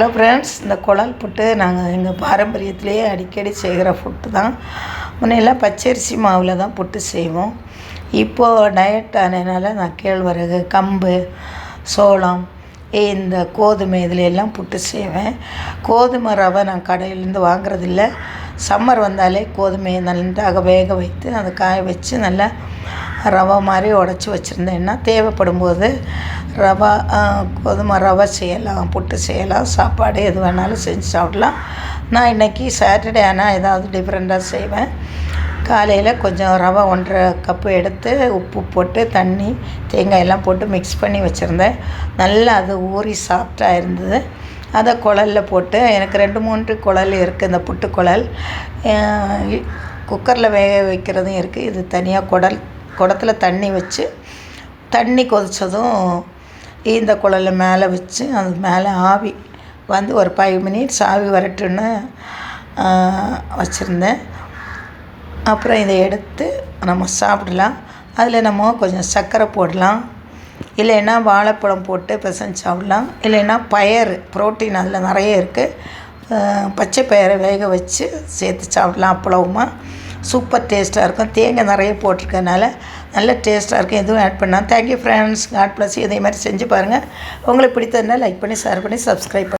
Hello friends இந்த குழல் புட்டு நாங்கள் எங்கள் பாரம்பரியத்திலேயே அடிக்கடி செய்கிற புட்டு தான். முன்னையெல்லாம் பச்சரிசி மாவில் தான் புட்டு செய்வோம். இப்போது டயட் ஆனதுனால நான் கேழ்வரகு கம்பு சோளம் இந்த கோதுமை இதில் எல்லாம் புட்டு செய்வேன். கோதுமை ரவை நான் கடையிலேருந்து வாங்குறதில்ல. சம்மர் வந்தாலே கோதுமையை நன்றாக வேக வைத்து அதை காய வச்சு நல்லா ரவை மாதிரி உடச்சி வச்சுருந்தேன்னா தேவைப்படும் போது ரவா கோதுமை ரவை செய்யலாம் புட்டு செய்யலாம் சாப்பாடு எது வேணாலும் செஞ்சு சாப்பிட்லாம். நான் இன்றைக்கி சாட்டர்டே ஆனால் ஏதாவது டிஃப்ரெண்ட்டாக செய்வேன். காலையில் கொஞ்சம் ரவை ஒன்றரை கப்பு எடுத்து உப்பு போட்டு தண்ணி தேங்காய் எல்லாம் போட்டு மிக்ஸ் பண்ணி வச்சுருந்தேன். நல்லா அது ஊறி சாஃப்டாக இருந்தது. அதை குழலில் போட்டு எனக்கு ரெண்டு மூன்று குழல் இருக்குது இந்த புட்டு குழல். குக்கரில் வேக வைக்கிறதும் இருக்குது இது தனியாக குடல் குடத்தில் தண்ணி வச்சு தண்ணி கொதித்ததும் இந்த குழல்ல மேலே வச்சு அது மேலே ஆவி வந்து ஒரு ஃபைவ் மினிட்ஸ் ஆவி வரட்டுன்னு வச்சுருந்தேன். அப்புறம் இதை எடுத்து நம்ம சாப்பிடலாம். அதில் நம்ம கொஞ்சம் சர்க்கரை போடலாம். இல்லைன்னா வாழைப்பழம் போட்டு பிசைஞ்சு சாப்பிட்லாம். இல்லைன்னா பயறு ப்ரோட்டீன் அதில் நிறைய இருக்குது பச்சை பயிரை வேக வச்சு சேர்த்து சாப்பிட்லாம் அப்பளவுமா. சூப்பர் டேஸ்ட்டாக இருக்கும். தேங்காய் நிறைய போட்டிருக்கனால நல்ல டேஸ்ட்டாக இருக்கும். எதுவும் ஆட் பண்ணால் தேங்க்யூ ஃப்ரெண்ட்ஸ் காட் ப்ளஸ் இதே மாதிரி செஞ்சு பாருங்கள் உங்களுக்கு பிடித்ததுனால் லைக் பண்ணி ஷேர் பண்ணி சப்ஸ்கிரைப் பண்ணி